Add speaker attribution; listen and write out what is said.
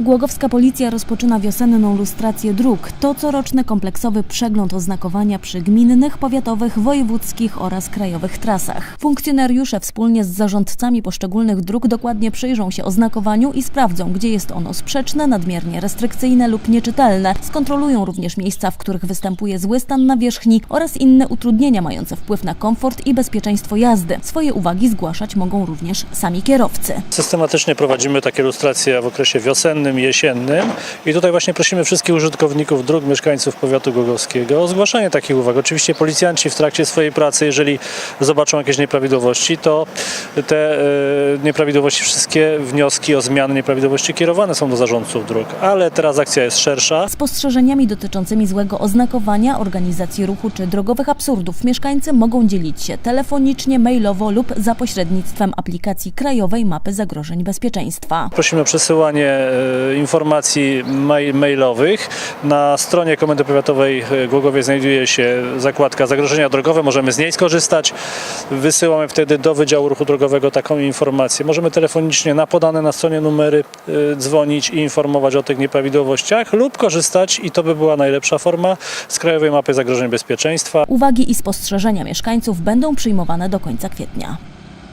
Speaker 1: Głogowska Policja rozpoczyna wiosenną lustrację dróg. To coroczny kompleksowy przegląd oznakowania przy gminnych, powiatowych, wojewódzkich oraz krajowych trasach. Funkcjonariusze wspólnie z zarządcami poszczególnych dróg dokładnie przyjrzą się oznakowaniu i sprawdzą, gdzie jest ono sprzeczne, nadmiernie restrykcyjne lub nieczytelne. Skontrolują również miejsca, w których występuje zły stan nawierzchni oraz inne utrudnienia mające wpływ na komfort i bezpieczeństwo jazdy. Swoje uwagi zgłaszać mogą również sami kierowcy.
Speaker 2: Systematycznie prowadzimy takie lustracje w okresie wiosennym i jesiennym i tutaj właśnie prosimy wszystkich użytkowników dróg, mieszkańców powiatu głogowskiego o zgłaszanie takich uwag. Oczywiście policjanci w trakcie swojej pracy, jeżeli zobaczą jakieś nieprawidłowości, to te e, nieprawidłowości, wszystkie wnioski o zmiany nieprawidłowości kierowane są do zarządców dróg, ale teraz akcja jest szersza.
Speaker 1: Spostrzeżeniami dotyczącymi złego oznakowania, organizacji ruchu czy drogowych absurdów mieszkańcy mogą dzielić się telefonicznie, mailowo lub za pośrednictwem aplikacji Krajowej Mapy Zagrożeń Bezpieczeństwa.
Speaker 2: Prosimy o przesyłanie informacji mail, mailowych. Na stronie Komendy Powiatowej e, Głogowie znajduje się zakładka zagrożenia drogowe. Możemy z niej skorzystać. Wysyłamy wtedy do Wydziału Ruchu Drogowego taką informację. Możemy telefonicznie na podane na stronie numery e, dzwonić i informować o tych nieprawidłowościach lub korzystać, i to by była najlepsza forma, z Krajowej Mapy Zagrożeń Bezpieczeństwa.
Speaker 1: Uwagi i spostrzeżenia mieszkańców będą przyjmowane do końca kwietnia.